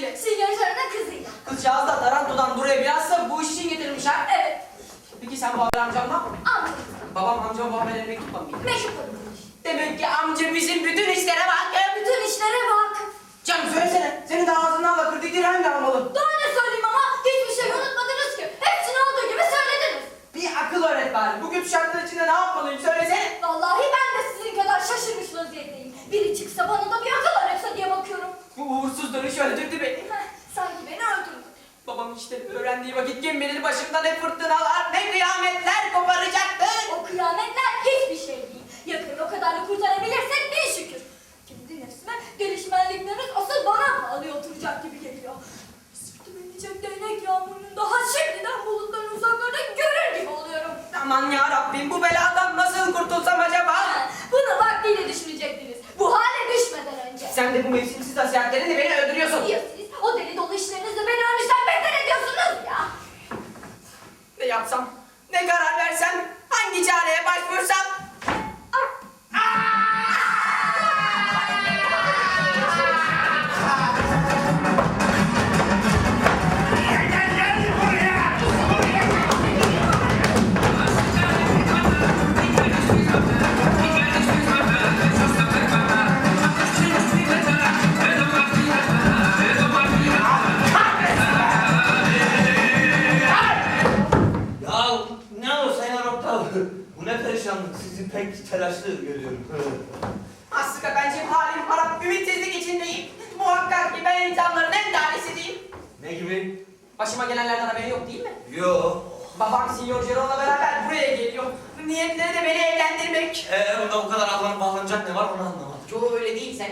Gero'nun kızıyla. Sinyorlarının kızıyla. Kızcağız da Taranto'dan buraya bilhassa bu iş için getirmiş ha? Evet, Peki sen bu haber amcamdan mı? anladım. Babam amcam bu haberleri mektup mı? Mektup olmuş. Demek ki amca bizim bütün işlere bakıyor. Bütün işlere vakıf. Canım söylesene. Senin de ağzından bakır dirhem de almalı. Daha ne söyleyeyim ama hiçbir şey unutmadınız ki. Hepsini olduğu gibi söylediniz. Bir akıl öğret bari. Bu kötü şartlar içinde ne yapmalıyım söylesene. Vallahi ben de sizin kadar şaşırmış vaziyetteyim. Biri çıksa bana da bir akıl öğretse diye bakıyorum. Bu uğursuz dönüş öldürdü beni. Sanki beni öldürdü. Babam işte öğrendiği vakit kim bilir başımda ne fırtınalar ne kıyametler koparacaktı. O kıyametler hiçbir şey değil. Yakın o kadarla kurtarabilirsek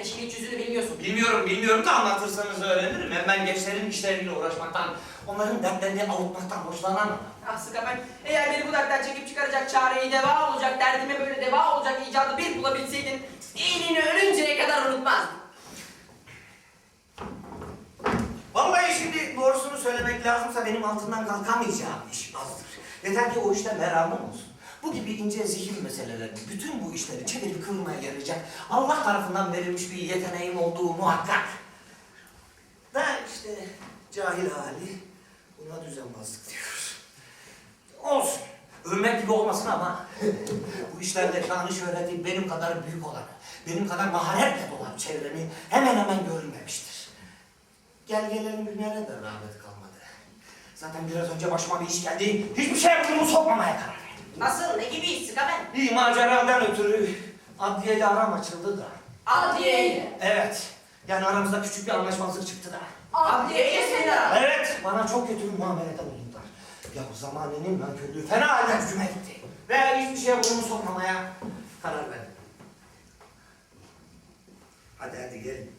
işin iç yüzünü bilmiyorsun. Bilmiyorum, bilmiyorum da anlatırsanız öğrenirim. Hem ben gençlerin işleriyle uğraşmaktan, onların dertlerini avutmaktan hoşlanamam. Aslında ben eğer beni bu dertten çekip çıkaracak çareyi deva olacak, derdime böyle deva olacak icadı bir bulabilseydin, iyiliğini ölünceye kadar unutmazdım. Vallahi şimdi doğrusunu söylemek lazımsa benim altından kalkamayacağım iş azdır. Yeter ki o işte meramım olsun. Bu gibi ince zihin meselelerini, bütün bu işleri çevirip kırmaya yarayacak Allah tarafından verilmiş bir yeteneğim olduğu muhakkak. Da işte cahil hali buna düzenbazlık diyor. Olsun. Övmek gibi olmasın ama bu işlerde şanı şöhreti benim kadar büyük olanı, benim kadar maharetle dolan çevremi hemen hemen görülmemiştir. Gel gelelim günlere de rağbet kalmadı. Zaten biraz önce başıma bir iş geldi. Hiçbir şeye burnumu sokmamaya karar. Nasıl, ne gibi iş ben? Bir maceradan ötürü adliyede aram açıldı da. Adliyeyle. Evet. Yani aramızda küçük bir anlaşmazlık çıktı da. Adliyeyle seni. Evet. Bana çok kötü bir muamelede bulundular. Ya bu zamanenin nankörlüğü fena halde gücüme gitti. Ve hiçbir şeye burnumu sokmamaya karar verdim. Hadi hadi gelin.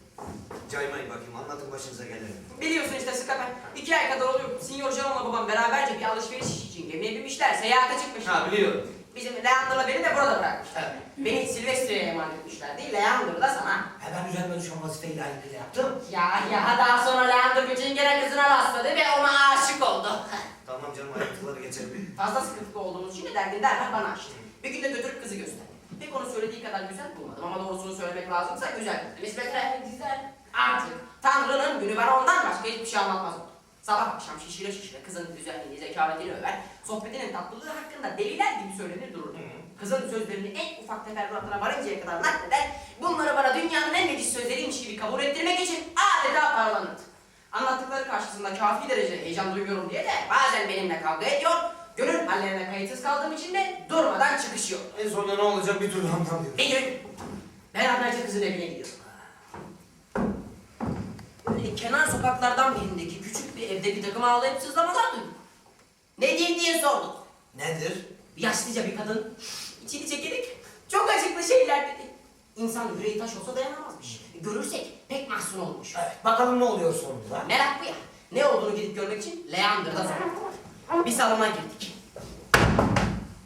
Caymayın bakayım anlatın başınıza geleni. Biliyorsun işte Skapen, iki ay kadar oluyor. Signor Jerome'la babam beraberce bir alışveriş için gemiye binmişler, seyahate çıkmışlar. Ha biliyorum. Bizim Leander'la beni de burada bırakmışlar. Beni Silvestri'ye emanet etmişler değil, Leander da sana. Hemen üzerime düşen vazifeyi layıkıyla yaptım. Ya ya daha sonra Leander bütün gene kızına rastladı ve ona aşık oldu. Tamam canım ayrıntıları geçelim. Fazla sıkıntılı olduğumuz için de derdini derhal bana açtı. Bir gün de götürüp kızı gösterdi. Pek onu söylediği kadar güzel bulmadım ama doğrusunu söylemek lazımsa güzel. Nispeten Güzel. artık Tanrı'nın günü bana ondan başka hiçbir şey anlatmaz oldu. Sabah akşam şişire şişire kızın güzelliğini, zekavetini över, sohbetinin tatlılığı hakkında deliler gibi söylenir dururdu. Kızın sözlerini en ufak teferruatına varıncaya kadar nakleder, bunları bana dünyanın en necis sözleriymiş gibi kabul ettirmek için adeta paralanırdı. Anlattıkları karşısında kafi derecede heyecan duyuyorum diye de bazen benimle kavga ediyor, gönül hallerine kayıtsız kaldığım için de durmadan çıkışıyor. En sonunda ne olacak bir türlü anlamıyorum. Bir gün beraberce kızın evine gidiyoruz. Böyle kenar sokaklardan birindeki küçük bir evde bir takım ağlayıp sızlamalar duyduk. Ne diyeyim diye sorduk. Nedir? Yaşlıca bir kadın içini çekerek çok acıklı şeyler dedi. İnsan yüreği taş olsa dayanamazmış. Görürsek pek mahzun olmuş. Evet, bakalım ne oluyor sonunda. Merak bu ya. Ne olduğunu gidip görmek için Leander'da sorduk. Bir salona girdik.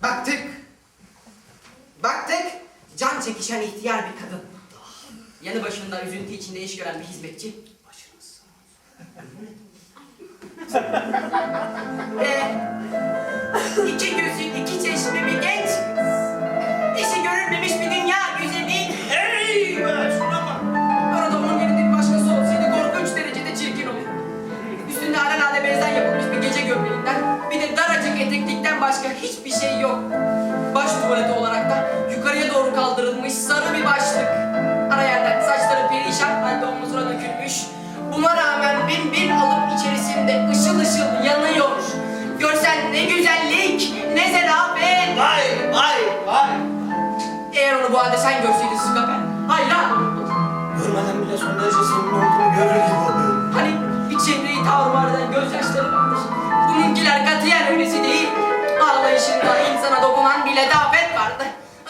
Baktık. Baktık. Can çekişen ihtiyar bir kadın. Yanı başında üzüntü içinde iş gören bir hizmetçi. Başınız. Ve İki gözün iki çeşme bir genç hiçbir şey yok. Baş tuvaleti olarak da yukarıya doğru kaldırılmış sarı bir başlık. Ara yerden saçları perişan halde omuzuna dökülmüş. Buna rağmen bin bin alıp içerisinde ışıl ışıl yanıyor. Görsen ne güzellik, ne zerafet. Vay vay vay. Eğer onu bu halde sen görseydin Sıkapen, hayran. Görmeden bile son derece senin olduğunu görür gibi oluyorum. Hani bir çevreyi tavrımar eden gözyaşları vardır. Bununkiler katiyen öylesi değil. Ağlayışında insana dokunan bir letafet vardı.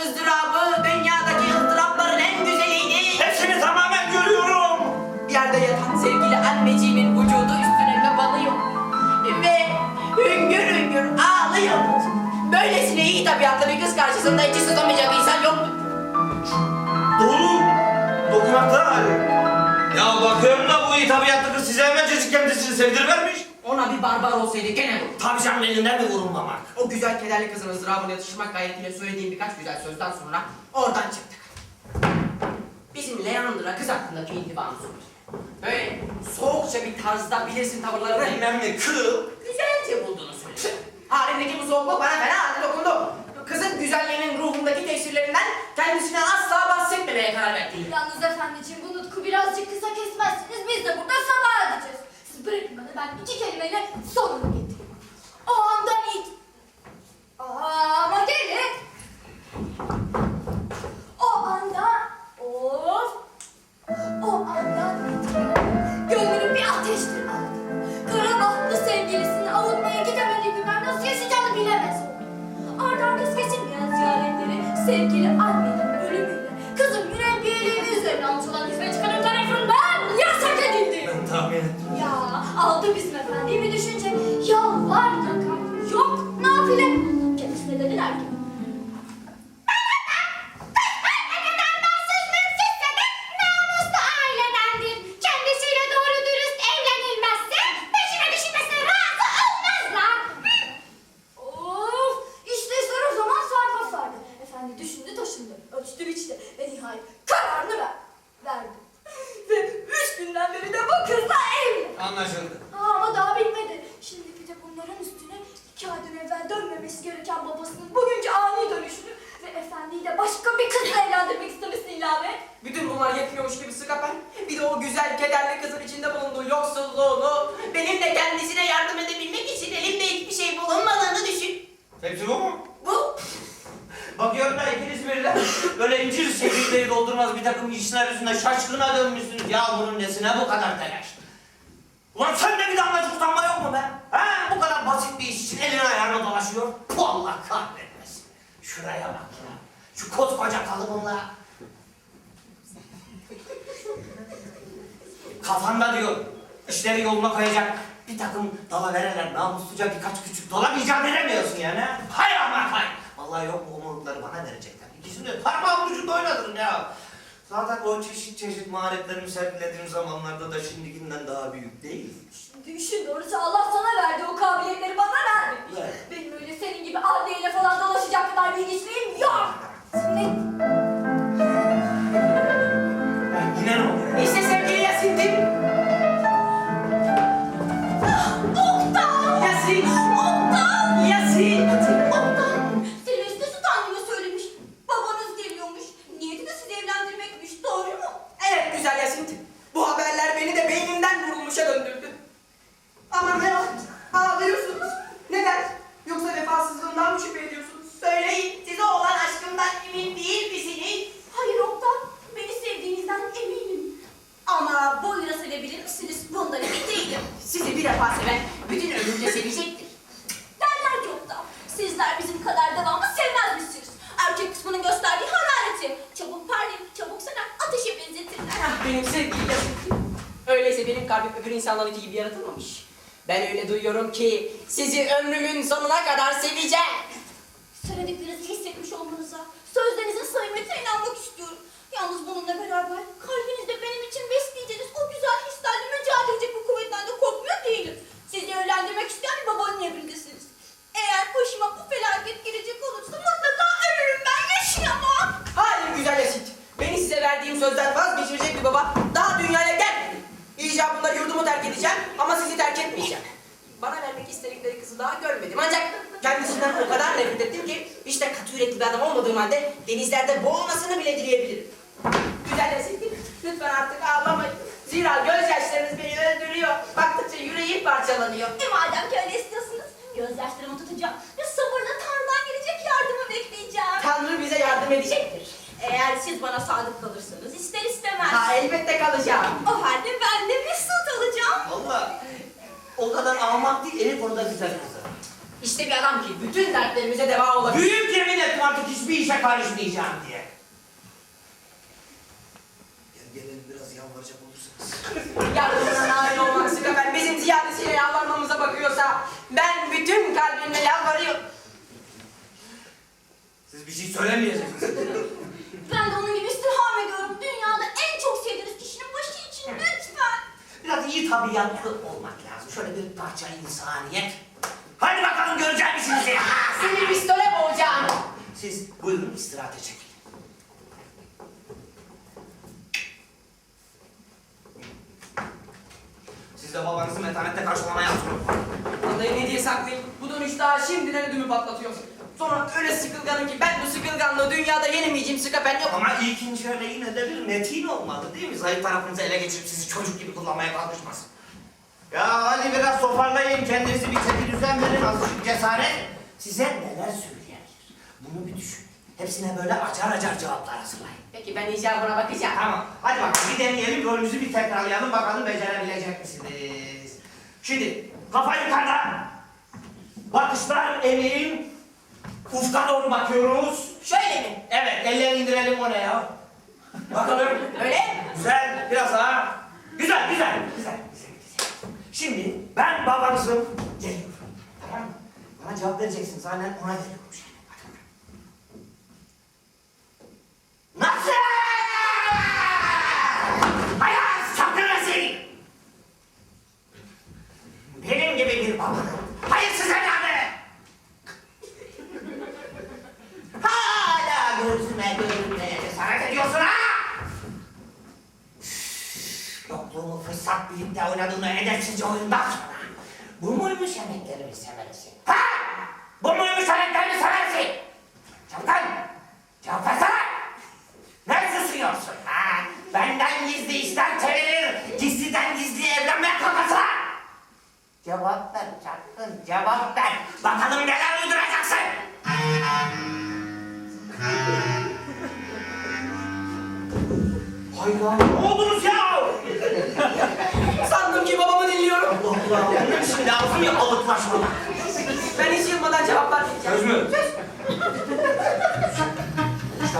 Izdırabı dünyadaki ızdırapların en güzeliydi. Hepsini tamamen görüyorum. Yerde yatan sevgili anneciğimin vücudu üstüne kapanıyor. Ve hüngür hüngür ağlıyor. Böylesine iyi tabiatlı bir kız karşısında içi sızlamayacak insan yoktu. Doğru. Dokunaklı hali. Ya bakıyorum da bu iyi tabiatlı kız size hemencecik kendisini sevdirivermiş. Ona bir barbar olsaydı gene vururdu. Tabii canım elinden mi vurulmamak? O güzel kederli kızın ızdırabını yatıştırmak gayretiyle söylediğim birkaç güzel sözden sonra oradan çıktık. Bizim Leandra kız hakkındaki intibamı söyledi. Böyle soğukça bir tarzda bilirsin tavırlarını Bilmem ne kıl. güzelce bulduğunu söyledi. Halimdeki bu soğukluk bana fena halde dokundu. Kızın güzelliğinin ruhundaki tesirlerinden kendisine asla bahsetmemeye karar verdi. Yalnız efendiciğim bu nutku birazcık kısa kesmezsiniz biz de burada sabah edeceğiz. Siz bırakın bana ben iki kelimeyle sonunu getireyim. O andan ilk... Aa, ama gelin. O anda... Of! O andan itibaren gönlünün bir ateştir aldı. Kara bahtlı sevgilisini avutmaya gidemediği günler nasıl yaşayacağını bilemez oldu. Ardı arkası ziyaretleri sevgili annenin efendiyi bir yüzünden şaşkına dönmüşsünüz. Ya bunun nesine bu kadar telaş? Ulan sende bir damlacık utanma yok mu be? Ha? Bu kadar basit bir iş için elin ayağına dolaşıyor. Bu Allah kahretmesin. Şuraya bak ya. Şu koskoca kalıbınla. Kafanda diyor. işleri yoluna koyacak bir takım dalavereler, namusluca birkaç küçük dolap icat edemiyorsun yani. ha? Hay Allah hay. Vallahi yok bu umurlukları bana verecekler. İkisini de parmağım ucunda oynatırım ya. Zaten o çeşit çeşit maharetlerimi sergilediğim zamanlarda da şimdikinden daha büyük değil. Şimdi işin doğrusu Allah sana verdi o kabiliyetleri bana vermedi. Evet. Benim öyle senin gibi adliyeyle falan dolaşacak kadar bilgiçliğim yok. Ne? Yine ne oluyor? işte sevgili Yasin'dim. Oktan! Yasin. Oktan! Yasin. Oktan! öyleyse benim kalbim öbür insanlarınki gibi yaratılmamış. Ben öyle duyuyorum ki sizi ömrümün sonuna kadar seveceğim. Söylediklerinizi hissetmiş olmanıza, sözlerinizin samimiyetine inanmak istiyorum. Yalnız bununla beraber kalbinizde benim için besleyeceğiniz o güzel hislerle mücadele edecek bu kuvvetten de korkmuyor değilim. Sizi evlendirmek isteyen bir babanın evrindesiniz. Eğer başıma bu felaket gelecek olursa mutlaka ölürüm ben yaşayamam. Hayır güzel Esit. Beni size verdiğim sözden vazgeçirecek bir baba daha dünyaya gel icabında yurdumu terk edeceğim ama sizi terk etmeyeceğim. Bana vermek istedikleri kızı daha görmedim. Ancak kendisinden o kadar nefret ettim ki işte katı yürekli bir adam olmadığım halde denizlerde boğulmasını bile dileyebilirim. Güzel lütfen artık ağlamayın. Zira gözyaşlarınız beni öldürüyor. Baktıkça yüreğim parçalanıyor. E madem ki öyle istiyorsunuz, gözyaşlarımı tutacağım ve sabırla Tanrı'dan gelecek yardımı bekleyeceğim. Tanrı bize yardım edecektir. Eğer siz bana sadık kalırsanız ister istemez. Ha elbette kalacağım. Oh ahmak değil, Elif orada güzel kızı. İşte bir adam ki bütün dertlerimize deva olabilir. Büyük yemin ettim artık hiçbir işe karışmayacağım diye. Gel gelelim biraz yalvaracak olursanız. Yardımına nail olmak sıkı bizim ziyadesiyle yalvarmamıza bakıyorsa ben bütün kalbimle yalvarıyorum. Siz bir şey söylemeyeceksiniz. Ben de onun gibi istirham ediyorum. Dünyada en çok sevdiğiniz kişinin başı için lütfen. Biraz iyi tabiatlı olmak lazım. Şöyle bir parça insaniyet. Hadi bakalım görecek misiniz ya? Seni pistole boğacağım. Siz buyurun istirahate çekin. Siz de babanızı metanette karşılamaya hazırlanın. Vallahi ne diye saklayayım? Bu dönüş daha şimdiden ödümü patlatıyor. Sonra öyle sıkılganım ki ben bu sıkılganlığı dünyada yenemeyeceğim sıkapen yok. Ama ilkinci öyle yine de bir metin olmalı değil mi? Zayıf tarafınızı ele geçirip sizi çocuk gibi kullanmaya kalkışmasın. Ya hadi biraz toparlayın kendinizi bir çeki düzen verin azıcık cesaret. Size neler söyleyebilir? Bunu bir düşün. Hepsine böyle acar acar cevaplar hazırlayın. Peki ben icabına bakacağım. Tamam. Hadi bakalım bir deneyelim rolümüzü bir tekrarlayalım bakalım becerebilecek misiniz? Şimdi kafa yukarıda. Bakışlar emin. Ufka doğru bakıyoruz. Şöyle mi? Evet elleri indirelim o ne ya? Bakalım. Öyle mi? Güzel biraz daha. Güzel güzel güzel. güzel, güzel. Şimdi ben babanızım. Geliyorum. Tamam mı? Bana cevap vereceksiniz. Aynen ona bakalım. Nasıl? Edepsizce oyundan sonra. Bu muymuş yemeklerimi seversin? Ha? Bu muymuş yemeklerimi seversin? Çapkan! Cevap versene! Ne susuyorsun ha? Benden gizli işler çevirir, gizliden gizliye evlenmeye kalkarsa! Cevap ver çapkın, cevap ver. Bakalım neler uyduracaksın? Hayda, ne oldunuz ya? Dinliyorum. Allah Allah, onun için lazım ya alıklaşma. Ben hiç yılmadan cevaplar vereceğim. Söz mü?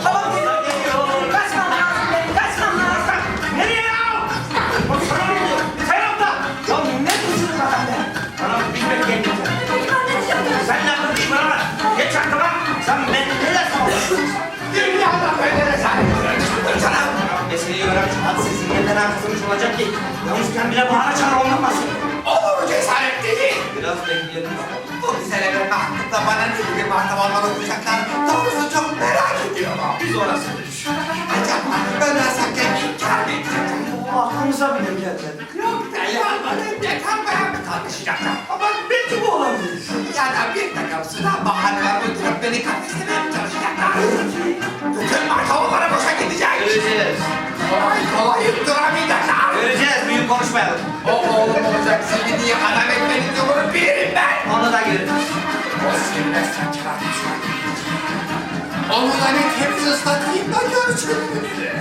Babam geliyor. Kaçmam lazım benim, kaçmam lazım. Nereye ya? Bak sana ne oluyor? Sen orada. Ya ne kızıyorsun lan be? Bana bilmek gelmeyecek. Sen ne yapıyorsun bana? Geç arkama. Sen ben neler sağlıyorsun? Dünyada böyle rezalet. Sana. Meseleyi öğrenmiş. Hadi sizin neden arkasınız olacak ki? Yalnızken bile bağıra çağır olmaz. Cesaret değil. Biraz bekleyelim. Bu güzel evlenme hakkında bana ne gibi mahkemeler okuyacaklar? Doğrusu çok merak ediyorum. Biz orasını düşün. Acaba ben yasakken inkar mı edecekler? Aklımıza bile gelmedi. Yok da ya bana ne kalmaya mı tartışacaklar? Ama belki bu olabilir. Ya da bir takım sınav bahaneler uydurup beni kafeslemeye mi çalışacaklar? Bütün mahkemeleri boşa gidecek. Göreceğiz. Kolay kolay yuturamayacaklar. Konuşmayalım. O oğlum olacak seni diye adam etmenin yolunu bilirim ben. Onu da göreceğiz. O sinirle saçlar Onu da ne temiz ıslatayım da görsün.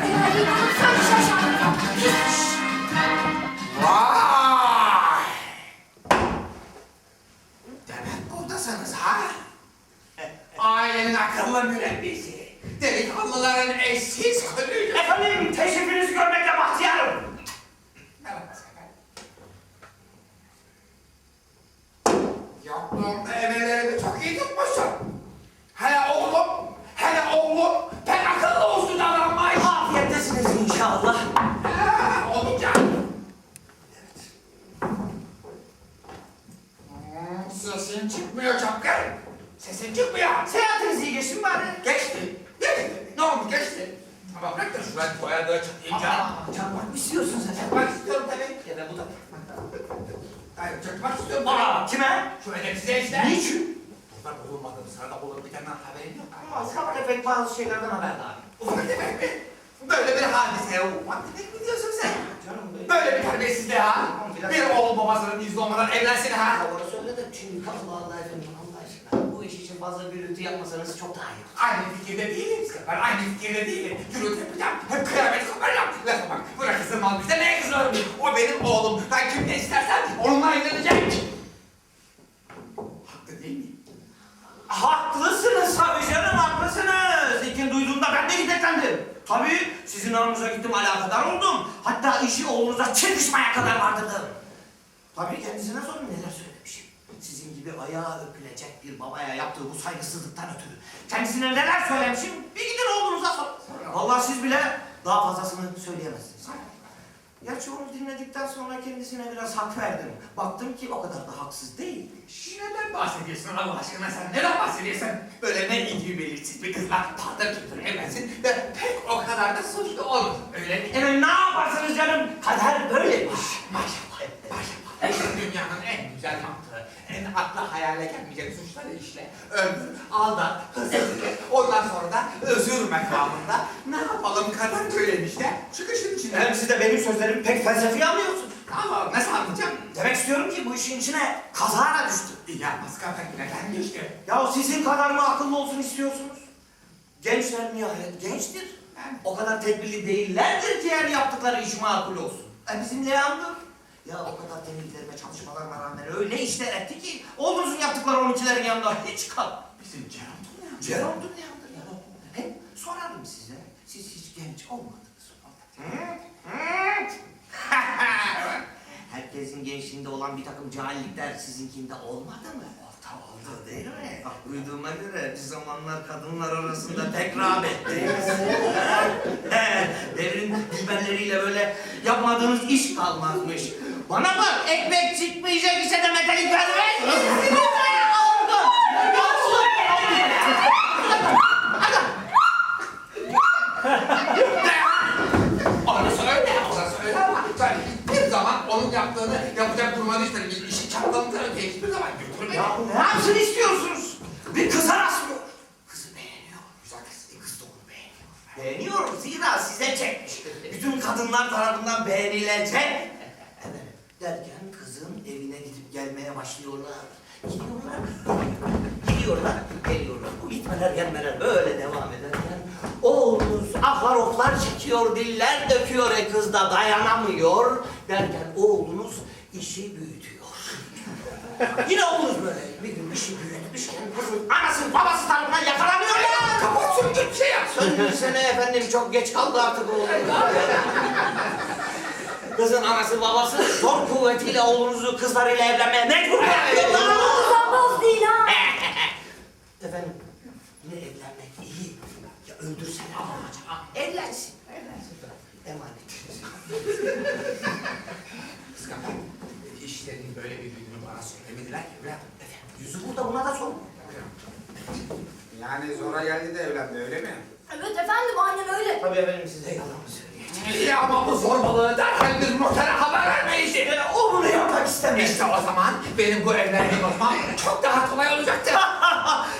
Eğer yıkılırsam Ama bırak da şu ben boyadığı çatıyınca. Aa, çarpmak mı istiyorsun sen? Çakmak istiyorum tabii. Ya da bu da. Hayır çakmak istiyorum. Aa, kime? Şu edepsize işte. Niçin? Bunlar bulunmadığı sırada olup bitenden haberin yok. Ama ufak tefek bazı şeylerden haberdar. Ufak tefek mi? Böyle bir hadiseye ufak tefek mi diyorsun sen? Canım benim. Böyle bir terbiyesizliğe ha? Bir oğul babasının izni olmadan evlensin ha? Ya orası öyle de şimdi Allah Allah efendim Allah aşkına. Bu iş için fazla gürültü yapmasanız çok daha iyi. Aynı fikirde değilim Sefer, aynı fikirde değilim. Gürültü yapacağım, hep kıyamet koparacağım. Lafa bak, bırak kızım al bize neye kızarım? O benim oğlum, ben kimle istersen onunla evlenecek. Haklı değil mi? Haklısınız tabii canım haklısınız. İlkin duyduğumda ben de hiddetlendim. Tabii sizin aranıza gittim alakadar oldum. Hatta işi oğlunuza çekişmeye kadar vardırdım. Tabii kendisine sorun neler söylemişim. Sizin gibi ayağa öpülecek bir babaya yaptığı bu saygısızlıktan ötürü. Kendisine neler söylemişim bir gidin oğlunuza sorun. Vallahi siz bile daha fazlasını söyleyemezsiniz. Gerçi onu dinledikten sonra kendisine biraz hak verdim. Baktım ki o kadar da haksız değilmiş. Neden bahsediyorsun Allah aşkına sen? Neden bahsediyorsun? Böyle ne ilgi belirsiz bir kızla paldır küldür evlensin ve pek o kadar da suçlu olur. Öyle mi? Hemen ne yaparsınız canım? Kader böylemiş. Maşallah, maşallah. İşte dünyanın en güzel mantığı, en akla hayale gelmeyecek suçları işle. Öldür, aldat, hırsızlık, ondan sonra da özür mekamında ne yapalım kadar böyleymiş de çıkışın Hem içinden. siz de benim sözlerimi pek felsefi anlıyorsunuz. Ama nasıl anlayacağım? Demek istiyorum ki bu işin içine kazara düştü. Ya maskara neden düştü? Ya sizin kadar mı akıllı olsun istiyorsunuz? Gençler nihayet gençtir. O kadar tedbirli değillerdir ki her yaptıkları iş makul olsun. E bizim Leandro ya o kadar temizlerime çalışmalarına rağmen öyle işler etti ki oğlunuzun yaptıkları 12'lerin yanında hiç kal. Bizim Cerrah'ın ya. Ceron Leandro ya. Hem sorarım size, siz hiç genç olmadınız. Hı? Herkesin gençliğinde olan bir takım cahillikler sizinkinde olmadı mı? Orta oldu değil mi? Bak duyduğuma göre bir zamanlar kadınlar arasında pek rağbet değil mi? Devrin biberleriyle böyle yapmadığınız iş kalmazmış. Bana bak ekmek çıkmayacak işe de metalik vermez. Orası öyle, orası öyle ama ben hiçbir zaman onun yaptığını yapacak durumda işte bir işi çaplamı öteye hiçbir zaman götürmedim. Ya ne yapsın istiyorsunuz? Bir kıza rastlıyor. Kızı beğeniyor. Güzel kız, e, kız da onu beğeniyor. Beğeniyor zira size çekmiş. Bütün kadınlar tarafından beğenilecek. Derken kızın evine gidip gelmeye başlıyorlar. Gidiyorlar. Gidiyorlar, geliyorlar. Bu gitmeler gelmeler böyle devam ederken oğlunuz ahlar oklar çekiyor, diller döküyor. E kız da dayanamıyor. Derken oğlunuz işi büyütüyor. Yine oğlunuz böyle bir gün işi büyütmüşken kızın anası babası tarafından yakalanıyor ya. Kapat söndür bir şey yap. Söndürsene efendim çok geç kaldı artık oğlum. Kızın anası babası zor kuvvetiyle oğlunuzu kızlarıyla evlenmeye mecbur bırakıyorlar. Uzanmaz değil ha. Efendim yine evlenmek iyi. Ya öldürsene ama acaba. Evlensin. Evlensin. Emanet. Kıskandım. İşlerinin böyle bir gününü bana söylemediler ki evladım. Efendim yüzü burada buna da sorun. Yani zora geldi de evlendi öyle mi? Evet efendim aynen öyle. Tabii efendim size yalan mı söyleyeceğim. İyi ama bu zorbalığı derhal bir notere haber vermeyiz. E, o bunu yapmak istemiyor. İşte o zaman benim bu evlenmeyi bozmam çok daha kolay olacaktı.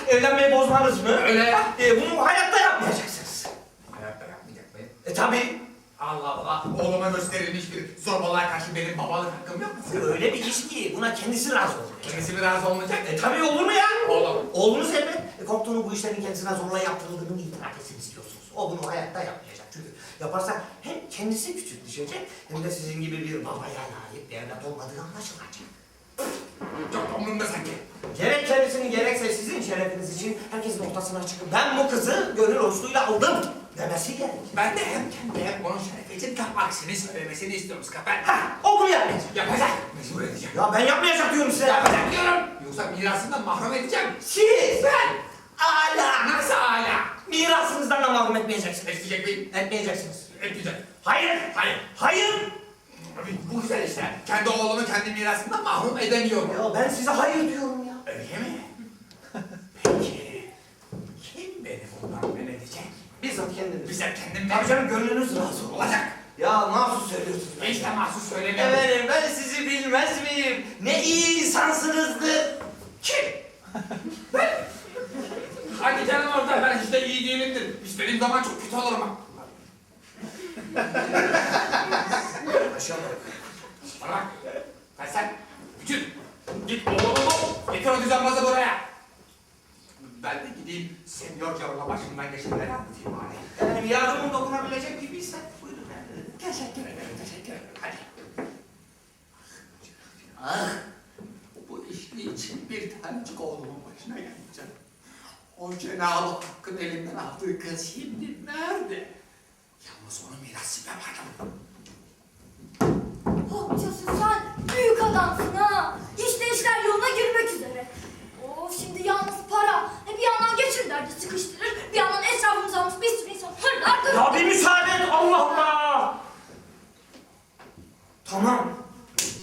Evlenmeyi bozmanız mı? Öyle ya. E, bunu hayatta yapmayacaksınız. Hayatta yapmayacak mıyım? E tabii. Allah Allah. Oğluma gösterilmiş bir zorbalığa karşı benim babalık hakkım yok mu? Öyle bir iş ki buna kendisi razı olur. Kendisi biraz olmayacak. E tabii olur mu ya? Olur. Oğlunuz elbet e, korktuğunu bu işlerin kendisine zorla yaptırıldığını itiraf etsin istiyorsunuz. O bunu hayatta yapmayacak çünkü yaparsa hem kendisi küçük düşecek hem de sizin gibi bir babaya layık bir evlat olmadığı anlaşılacak. Çok umurumda sanki. Gerek kendisinin gerekse sizin şerefiniz için herkesin ortasına çıkıp ben bu kızı gönül hoşluğuyla aldım demesi gerek. Ben de hem kendi hem onun şerefi için tam aksini söylemesini istiyorum Skaper. Ha, o bunu yapmayacak. Yapacak. Mecbur edeceğim. Ya ben yapmayacak diyorum size. Yapacak diyorum. Yoksa mirasından mahrum edeceğim. Siz Ben. hala Nasıl hala? mirasınızdan da mahrum etmeyeceksiniz. Etmeyecek miyim? Etmeyeceksiniz. Etmeyecek. Hayır, hayır, hayır. Abi bu güzel işte. Kendi oğlumu kendi mirasından mahrum edemiyorum. Ya ben size hayır diyorum ya. Öyle mi? Peki. Kim beni bundan men edecek? Bizzat kendiniz. Bize kendim Tabii canım gönlünüz razı olacak. Ya nasıl söylüyorsunuz? Hiç de mahsus söylemiyorum. Efendim ben sizi bilmez miyim? Ne iyi insansınızdır. Kim? da ben hiç de iyi değilimdir. İstediğim zaman çok kötü olurum. Bak. Bana bak. Sen sen. Bütün. Git bol bol. Getir o düzenbazı buraya. Ben de gideyim senyor Carol'a başımdan geçenleri anlatayım bari. Efendim yardımım dokunabilecek gibiyse buyurun. Teşekkür ederim, teşekkür ederim. Hadi. Ah, Bu işli için bir tanecik oğlumun başına geldi. O Cenab-ı Hakk'ın elinden aldığı kız şimdi nerede? Hopçası sen büyük adamsın ha. İşte işler yoluna girmek üzere. Of şimdi yalnız para. E bir yandan geçir derdi sıkıştırır. Bir yandan etrafımız almış bir sürü insan hırlar durur. Ya bir müsaade et Allah Allah. Tamam.